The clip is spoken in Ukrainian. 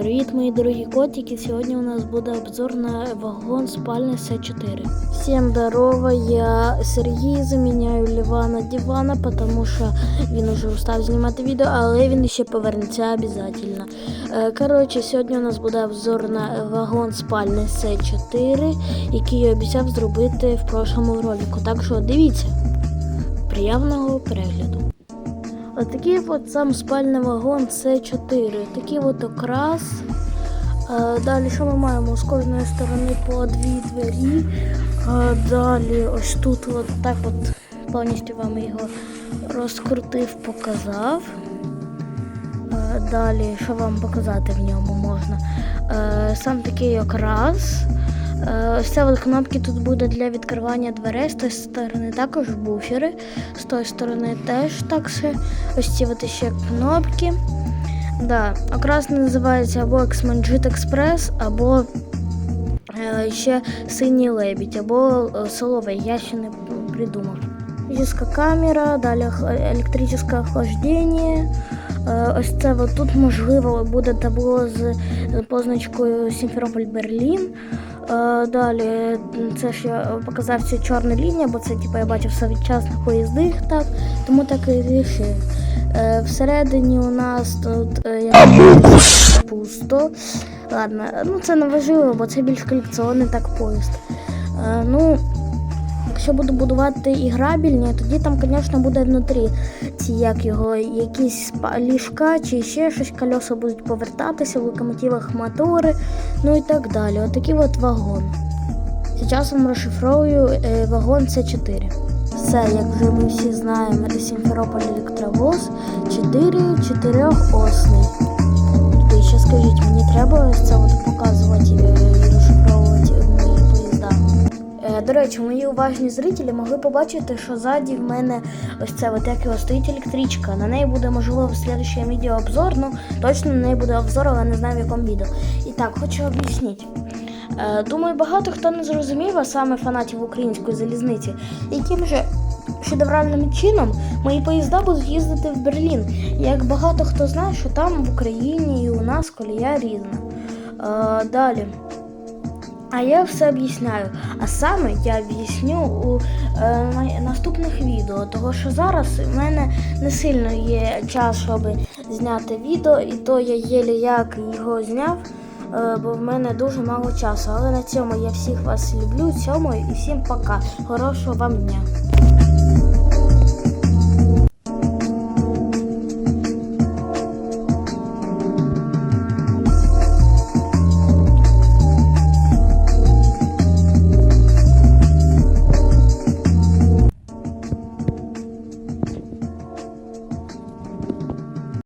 Привіт, мої дорогі котики! Сьогодні у нас буде обзор на вагон спальный С4. Всем здорово, я Сергій заміняю Лівана Дівана, тому що він уже устав знімати відео, але він ще повернеться обов'язково. Е, Коротше, сьогодні у нас буде обзор на вагон спальний С4, який я обіцяв зробити в прошлому ролику. Так що дивіться. Приємного перегляду. Отакий от сам спальний вагон С4. Такий от окрас. Е, Далі що ми маємо? З кожної сторони по дві двері. Е, Далі ось тут от так от повністю вам його розкрутив, показав. Е, Далі, що вам показати в ньому можна? Сам такий окрас. Е, Ось це кнопки тут буде для відкривання дверей з тої сторони, також буфери. З тої сторони теж так все. Ось ці от ще кнопки. Да, окрас називається або Xmanjit Express, або е, ще синій лебідь, або е, соловей. Я ще не придумав. Фізична камера, далі електричне охлаждення. Е, Ось це от тут можливо буде табло з з позначкою Сімферополь Берлін. Е, Далі це ж я показав цю чорну лінію, бо це типу, я бачив совітчасних поїздах, так, тому так і рішив. Е, Всередині у нас тут е, як пусто. Ладно, ну це не важливо, бо це більш колекціонний так поїзд. Ну, якщо буду будувати іграбільні, тоді там, звісно, буде внутрі ці як його, якісь ліжка чи ще щось, колеса будуть повертатися, в локомотивах мотори, ну і так далі. Отакий от вагон. Зараз вам розшифровую е, вагон С4. Все, як вже ми всі знаємо, це Сімферополь електровоз 4 чотирьохосний. Ви ще скажіть, мені речі, мої уважні зрителі могли побачити, що ззаді в мене ось це от як його стоїть електричка. На неї буде можливо в відео обзор. Ну точно на неї буде обзор, але не знаю в якому відео. І так, хочу об'яснити. Е, Думаю, багато хто не зрозумів, а саме фанатів української залізниці, яким же шедевральним чином мої поїзда будуть їздити в Берлін. Як багато хто знає, що там в Україні і у нас колія різна. Е, Далі. А я все об'ясняю. А саме я об'ясню у е, наступних відео, тому що зараз в мене не сильно є час, щоб зняти відео, і то я єлі як його зняв, е, бо в мене дуже мало часу. Але на цьому я всіх вас люблю, цьому і всім пока. Хорошого вам дня.